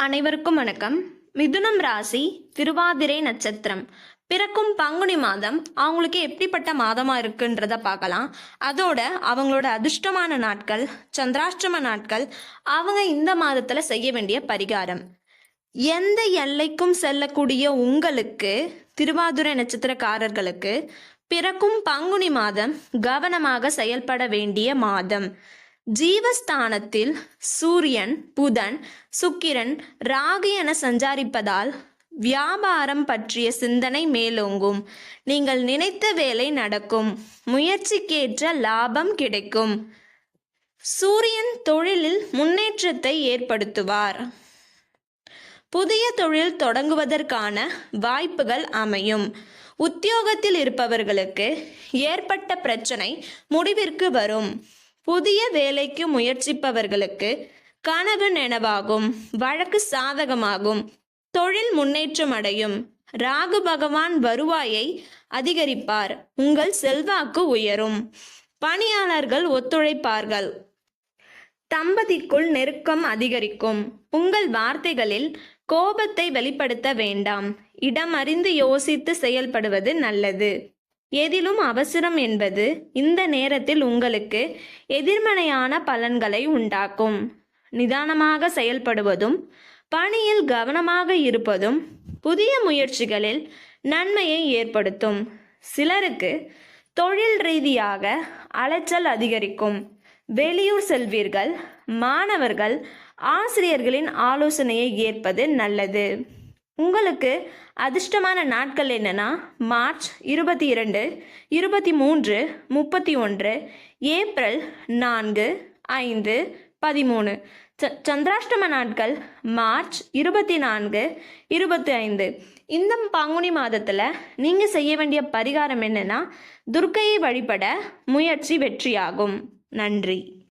அனைவருக்கும் வணக்கம். மிதுனம் ராசி திருவாதிரை நட்சத்திரம். பிறக்கும் பங்குனி மாதம் அவங்களுக்கு எப்படிப்பட்ட மாதமா இருக்குன்றத பார்க்கலாம். அதோட அவங்களோட அதிர்ஷ்டமான நாட்கள் சந்திராஷ்டம நாட்கள் அவங்க இந்த மாதத்துல செய்ய வேண்டிய பரிகாரம். எந்த எல்லைக்கும் செல்லக்கூடிய உங்களுக்கு திருவாதுரை நட்சத்திரக்காரர்களுக்கு பிறக்கும் பங்குனி மாதம் கவனமாக செயல்பட வேண்டிய மாதம். ஜீவஸ்தானத்தில் சூரியன் புதன் சுக்கிரன் ராகு என சஞ்சாரிப்பதால் வியாபாரம் பற்றிய சிந்தனை மேலோங்கும். நீங்கள் நினைத்த வேலை நடக்கும். முயற்சிக்கேற்ற லாபம் கிடைக்கும். சூரியன் தொழிலில் முன்னேற்றத்தை ஏற்படுத்துவார். புதிய தொழில் தொடங்குவதற்கான வாய்ப்புகள் அமையும். உத்தியோகத்தில் இருப்பவர்களுக்கு ஏற்பட்ட பிரச்சனை முடிவிற்கு வரும். புதிய வேலைக்கு முயற்சிப்பவர்களுக்கு கனவு நெனவாகும் வழக்கு சாதகமாகும் தொழில் முன்னேற்றம் அடையும். ராகு பகவான் வருவாயை அதிகரிப்பார் உங்கள் செல்வாக்கு உயரும். பணியாளர்கள் ஒத்துழைப்பார்கள். தம்பதிக்குள் நெருக்கம் அதிகரிக்கும். உங்கள் வார்த்தைகளில் கோபத்தை வெளிப்படுத்த வேண்டாம். இடம் அறிந்து யோசித்து செயல்படுவது நல்லது. எதிலும் அவசரம் என்பது இந்த நேரத்தில் உங்களுக்கு எதிர்மறையான பலன்களை உண்டாக்கும். நிதானமாக செயல்படுவதும் பணியில் கவனமாக இருப்பதும் புதிய முயற்சிகளில் நன்மையை ஏற்படுத்தும். சிலருக்கு தொழில் ரீதியாக அலைச்சல் அதிகரிக்கும். வெளியூர் செல்வீர்கள் மாணவர்கள் ஆசிரியர்களின் ஆலோசனையை ஏற்பது நல்லது. உங்களுக்கு அதிர்ஷ்டமான நாட்கள் என்னென்னா மார்ச் இருபத்தி இரண்டு இருபத்தி மூன்று முப்பத்தி ஒன்று ஏப்ரல் நான்கு ஐந்து பதிமூணு. ச சந்திராஷ்டம நாட்கள் மார்ச் இருபத்தி நான்கு இருபத்தி ஐந்து. இந்த பங்குனி மாதத்தில் நீங்கள் செய்ய வேண்டிய பரிகாரம் என்னென்னா துர்க்கையை வழிபட முயற்சி வெற்றியாகும். நன்றி.